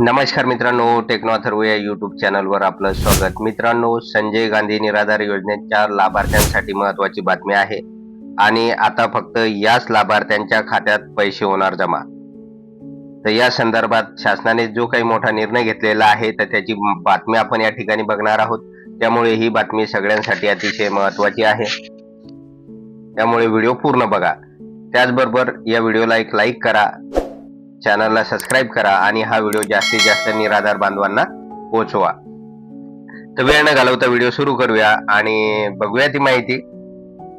नमस्कार मित्रांनो टेक्नॉथर्व या युट्यूब चॅनलवर आपलं स्वागत. मित्रांनो संजय गांधी निराधार योजनेच्या लाभार्थ्यांसाठी महत्वाची बातमी आहे आणि आता फक्त याच लाभार्थ्यांच्या खात्यात पैसे होणार जमा. तर या संदर्भात शासनाने जो काही मोठा निर्णय घेतलेला आहे तर त्याची बातमी आपण या ठिकाणी बघणार आहोत. त्यामुळे ही बातमी सगळ्यांसाठी अतिशय महत्वाची आहे. त्यामुळे व्हिडिओ पूर्ण बघा. त्याचबरोबर या व्हिडिओला एक लाईक करा. चॅनलला सबस्क्राईब करा आणि हा व्हिडिओ जास्तीत जास्त निराधार बांधवांना पोहोचवा. तर वेळ न घालवता व्हिडिओ सुरू करूया आणि बघूया ती माहिती.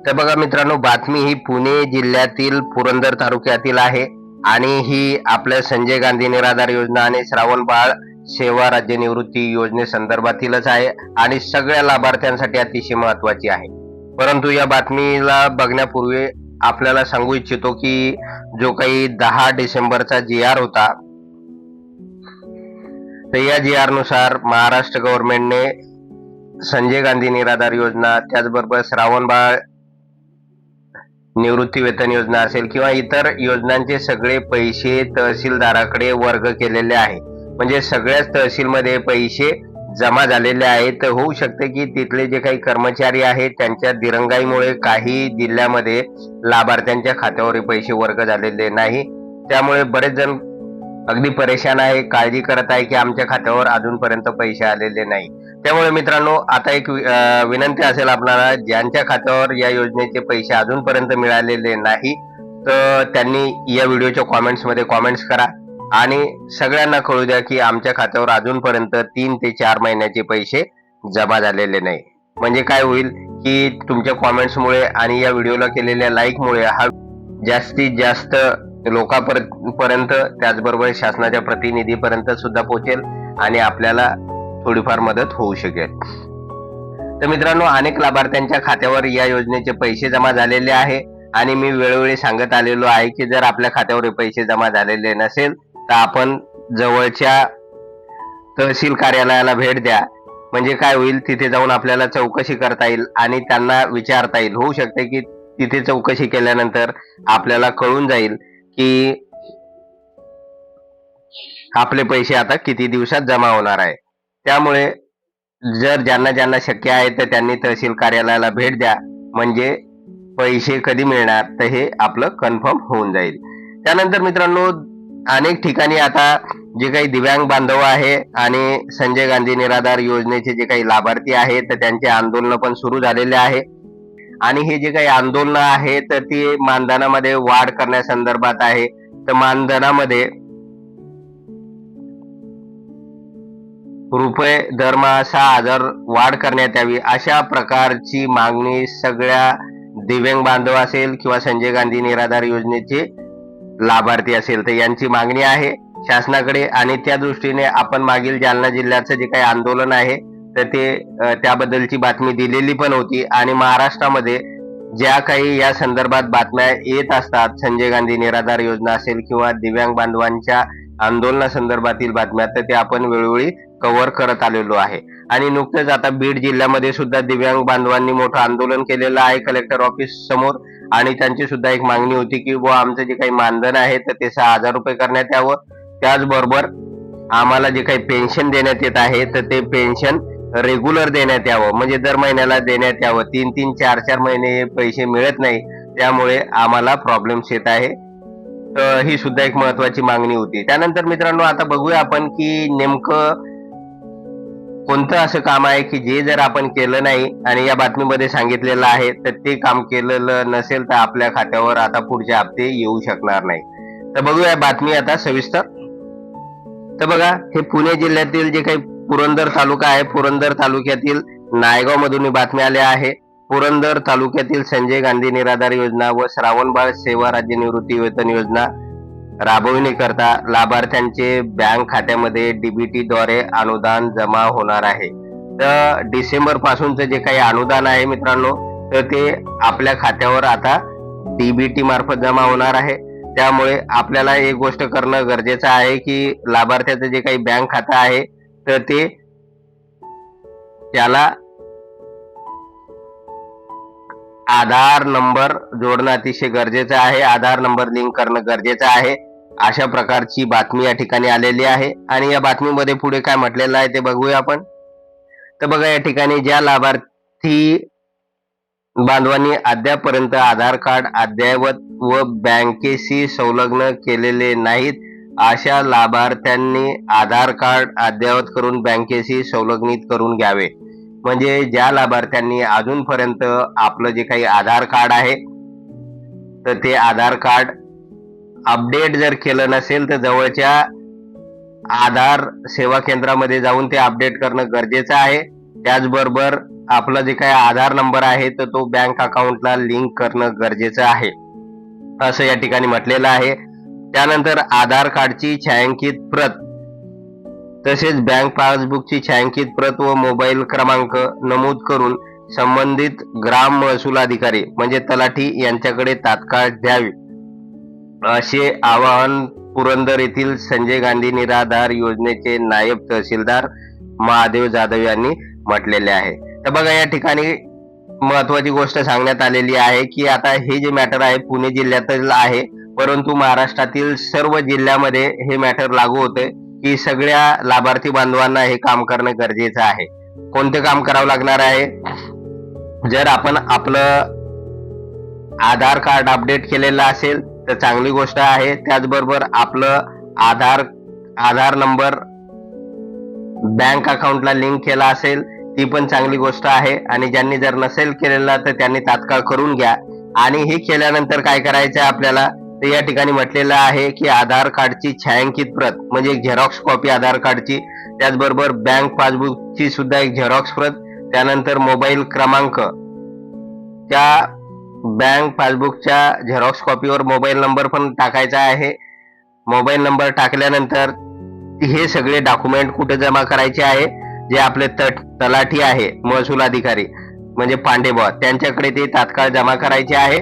तर बघा मित्रांनो बातमी ही पुणे जिल्ह्यातील पुरंदर तालुक्यातील आहे आणि ही आपल्या संजय गांधी निराधार योजना आणि श्रावण बाळ सेवा राज्य निवृत्ती योजनेसंदर्भातीलच आहे आणि सगळ्या लाभार्थ्यांसाठी अतिशय महत्वाची आहे. परंतु या बातमीला बघण्यापूर्वी आपल्याला सांगू इच्छितो की जो काही दहा डिसेंबरचा जी आर होता तर या जी आरनुसार महाराष्ट्र गव्हर्नमेंटने संजय गांधी निराधार योजना त्याचबरोबर श्रावण बाळ निवृत्ती वेतन योजना असेल किंवा इतर योजनांचे सगळे पैसे तहसीलदाराकडे वर्ग केलेले आहे. म्हणजे सगळ्याच तहसीलमध्ये पैसे जमा झालेले आहेत. तर होऊ शकते की तिथले जे काही कर्मचारी आहेत त्यांच्या दिरंगाईमुळे काही जिल्ह्यामध्ये लाभार्थ्यांच्या खात्यावर पैसे वर्ग झालेले नाही. त्यामुळे बरेच जण अगदी परेशान आहे काळजी करत आहे की आमच्या खात्यावर अजूनपर्यंत पैसे आलेले नाही. त्यामुळे मित्रांनो आता एक विनंती असेल आपल्याला ज्यांच्या खात्यावर या योजनेचे पैसे अजूनपर्यंत मिळालेले नाही तर त्यांनी या व्हिडिओच्या कॉमेंट्समध्ये कॉमेंट्स करा. आणि सगळ्यांना कळू द्या की आमच्या खात्यावर अजूनपर्यंत तीन ते चार महिन्याचे पैसे जमा झालेले नाही. म्हणजे काय होईल की तुमच्या कॉमेंट्समुळे आणि या व्हिडिओला केलेल्या लाईकमुळे हा जास्तीत जास्त लोकांपर्यंत त्याचबरोबर शासनाच्या प्रतिनिधीपर्यंत सुद्धा पोहोचेल आणि आपल्याला थोडीफार मदत होऊ शकेल. तर मित्रांनो अनेक लाभार्थ्यांच्या खात्यावर या योजनेचे पैसे जमा झालेले आहे आणि मी वेळोवेळी सांगत आलेलो आहे की जर आपल्या खात्यावर पैसे जमा झालेले नसेल तर आपण जवळच्या तहसील कार्यालयाला भेट द्या. म्हणजे काय होईल तिथे जाऊन आपल्याला चौकशी करता येईल आणि त्यांना विचारता येईल. होऊ शकते की तिथे चौकशी केल्यानंतर आपल्याला कळून जाईल की आपले पैसे आता किती दिवसात जमा होणार आहे. त्यामुळे जर ज्यांना ज्यांना शक्य आहे तर त्यांनी तहसील कार्यालयाला भेट द्या. म्हणजे पैसे कधी मिळणार तर हे आपलं कन्फर्म होऊन जाईल. त्यानंतर मित्रांनो अनेक ठिकाणी आता जे काही दिव्यांग बांधव आहे आणि संजय गांधी निराधार योजनेचे जे काही लाभार्थी आहेत तर त्यांचे आंदोलन पण सुरू झालेले आहे. आणि हे जे काही आंदोलन आहे तर ती मानधनामध्ये वाढ करण्यासंदर्भात आहे. तर मानधनामध्ये रुपये दरमहा सहा हजार वाढ करण्यात यावी अशा प्रकारची मागणी सगळ्या दिव्यांग बांधव असेल किंवा संजय गांधी निराधार योजनेचे लाभार्थी असेल तर यांची मागणी आहे. शासनाकडे आणि त्या दृष्टीने आपण मागील जालना जिल्ह्याचं जे काही आंदोलन आहे तर ते त्याबद्दलची बातमी दिलेली पण होती. आणि महाराष्ट्रामध्ये ज्या काही या संदर्भात बातम्या येत असतात संजय गांधी निराधार योजना असेल किंवा दिव्यांग बांधवांच्या आंदोलनासंदर्भातील बातम्या तर ते आपण वेळोवेळी कव्हर करत आलेलो आहे. आणि नुकतंच आता बीड जिल्ह्यामध्ये सुद्धा दिव्यांग बांधवांनी मोठं आंदोलन केलेलं आहे. कलेक्टर ऑफिस समोर आणि त्यांची सुद्धा एक मागणी होती की बुवा आमचं जे काही मानधन आहे तर ते सहा हजार रुपये करण्यात यावं. त्याचबरोबर आम्हाला जे काही पेन्शन देण्यात येत आहे तर ते पेन्शन रेग्युलर देण्यात यावं. म्हणजे दर महिन्याला देण्यात यावं. तीन तीन चार चार महिने हे पैसे मिळत नाही. त्यामुळे आम्हाला प्रॉब्लेम्स येत आहे. ही सुद्धा एक महत्वाची मागणी होती. त्यानंतर मित्रांनो आता बघूया आपण की नेमकं कोणतं असं काम आहे की जे जर आपण केलं नाही आणि या बातमीमध्ये सांगितलेलं आहे तर ते काम केलेलं नसेल तर आपल्या खात्यावर आता पुढचे हप्ते येऊ शकणार नाही. तर बघूया बातमी आता सविस्तर. तर बघा हे पुणे जिल्ह्यातील जे काही पुरंदर तालुका आहे पुरंदर तालुक्यातील नायगाव मधून ही बातमी आल्या आहे. पुरंदर तालुक्यातील संजय गांधी निराधार योजना व श्रावणबाळ सेवा राज्य निवृत्ती वेतन योजना राबविण्याकरता लाभार्थ्यांचे बँक खात्यामध्ये डीबीटी द्वारे अनुदान जमा होणार आहे. तर डिसेंबर पासूनचं जे काही अनुदान आहे मित्रांनो तर ते आपल्या खात्यावर आता डीबीटी मार्फत जमा होणार आहे. त्यामुळे आपल्याला एक गोष्ट करणं गरजेचं आहे की लाभार्थ्याचं जे काही बँक खातं आहे तर ते त्याला आधार नंबर जोडणं अतिशय गरजेचं आहे. आधार नंबर लिंक करणं गरजेचं आहे. अशा प्रकारची बातमी या ठिकाणी आलेली आहे. आणि या बातमीमध्ये पुढे काय म्हटलेलं आहे ते बघूया आपण. तर बघा या ठिकाणी ज्या लाभार्थी बांधवांनी अद्यापर्यंत आधार कार्ड अद्ययावत व बँकेशी संलग्न केलेले नाहीत अशा लाभार्थ्यांनी आधार कार्ड अद्ययावत करून बँकेशी संलग्नित करून घ्यावे. म्हणजे ज्या लाभार्थ्यांनी अजूनपर्यंत आपलं जे काही आधार कार्ड आहे तर ते आधार कार्ड अपडेट जर केलं नसेल तर जवळच्या आधार सेवा केंद्रामध्ये जाऊन ते अपडेट करणं गरजेचं आहे. त्याचबरोबर आपला जे काही आधार नंबर आहे तर तो बँक अकाउंटला लिंक करणं गरजेचं आहे. असं या ठिकाणी म्हटलेलं आहे. त्यानंतर आधार कार्डची छायांकित प्रत तसेच बँक पासबुकची छायांकित प्रत व मोबाईल क्रमांक नमूद करून संबंधित ग्राम महसूल अधिकारी म्हणजे तलाठी यांच्याकडे तात्काळ द्यावी. असे आवाहन पुरंदर येथील संजय गांधी निराधार योजनेचे नायब तहसीलदार महादेव जाधव यांनी म्हटलेले आहे. तर बघा या ठिकाणी महत्वाची गोष्ट सांगण्यात आलेली आहे की आता हे जे मॅटर आहे पुणे जिल्ह्यातच आहे. परंतु महाराष्ट्रातील सर्व जिल्ह्यामध्ये हे मॅटर लागू होते की सगळ्या लाभार्थी बांधवांना हे काम करणं गरजेचं आहे. कोणते काम करावं लागणार आहे? जर आपण आपलं आधार कार्ड अपडेट केलेलं असेल तर चांगली गोष्ट आहे. त्याचबरोबर आपलं आधार आधार नंबर बँक अकाउंटला लिंक केला असेल ती पण चांगली गोष्ट आहे. आणि ज्यांनी जर नसेल केलेला तर त्यांनी तात्काळ करून घ्या. आणि हे केल्यानंतर काय करायचं आहे आपल्याला? तर या ठिकाणी म्हटलेलं आहे की आधार कार्डची छायांकित प्रत म्हणजे एक झेरॉक्स कॉपी आधार कार्डची. त्याचबरोबर बँक पासबुकची सुद्धा एक झेरॉक्स प्रत. त्यानंतर मोबाईल क्रमांक. त्या बँक पासबुकच्या झेरॉक्स कॉपीवर मोबाईल नंबर पण टाकायचा आहे. मोबाईल नंबर टाकल्यानंतर हे सगळे डॉक्युमेंट कुठे जमा करायचे आहे? जे आपले तट तलाठी आहे महसूल अधिकारी म्हणजे पांडेबॉ त्यांच्याकडे ते तात्काळ जमा करायचे आहे.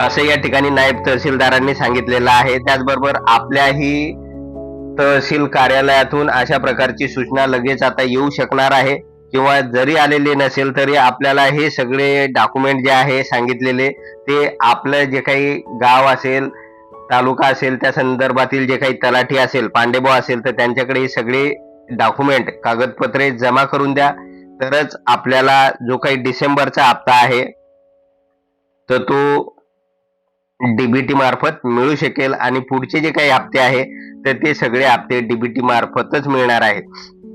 असं या ठिकाणी नायब तहसीलदारांनी सांगितलेलं आहे. त्याचबरोबर आपल्याही तहसील कार्यालयातून अशा प्रकारची सूचना लगेच आता येऊ शकणार आहे. किंवा जरी आलेले नसेल तरी आपल्याला हे सगळे डॉक्युमेंट जे आहे सांगितलेले ते आपलं जे काही गाव असेल तालुका असेल त्या संदर्भातील जे काही तलाठी असेल पांडेबो असेल तर त्यांच्याकडे हे सगळे डॉक्युमेंट कागदपत्रे जमा करून द्या. तरच आपल्याला जो काही डिसेंबरचा हप्ता आहे तर तो डीबीटी मार्फत मिळू शकेल. आणि पुढचे जे काही हप्ते आहे तर ते सगळे हप्ते डीबीटी मार्फतच मिळणार आहेत.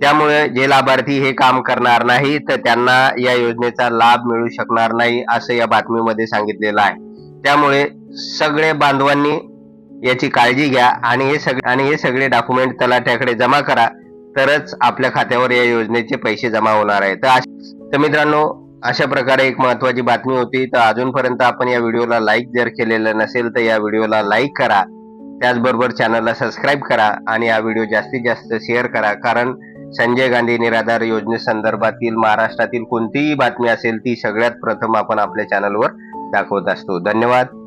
त्यामुळे जे लाभार्थी हे काम करणार नाही तर त्यांना या योजनेचा लाभ मिळू शकणार नाही असं या बातमीमध्ये सांगितलेलं आहे. त्यामुळे सगळे बांधवांनी याची काळजी घ्या आणि हे सगळे आणि हे सगळे डॉक्युमेंट तलाठ्याकडे जमा करा तरच आपल्या खात्यावर या योजनेचे पैसे जमा होणार आहे. तर तर मित्रांनो अशा प्रकारे एक महत्वाची बातमी होती. तर अजूनपर्यंत आपण या व्हिडिओला लाईक जर केलेलं नसेल तर या व्हिडिओला लाईक करा. त्याचबरोबर चॅनलला सबस्क्राईब करा आणि हा व्हिडिओ जास्तीत जास्त शेअर करा. कारण संजय गांधी निराधार योजनेसंदर्भातील महाराष्ट्रातील कोणतीही बातमी असेल ती सगळ्यात प्रथम आपण आपल्या चॅनलवर दाखवत असतो. धन्यवाद.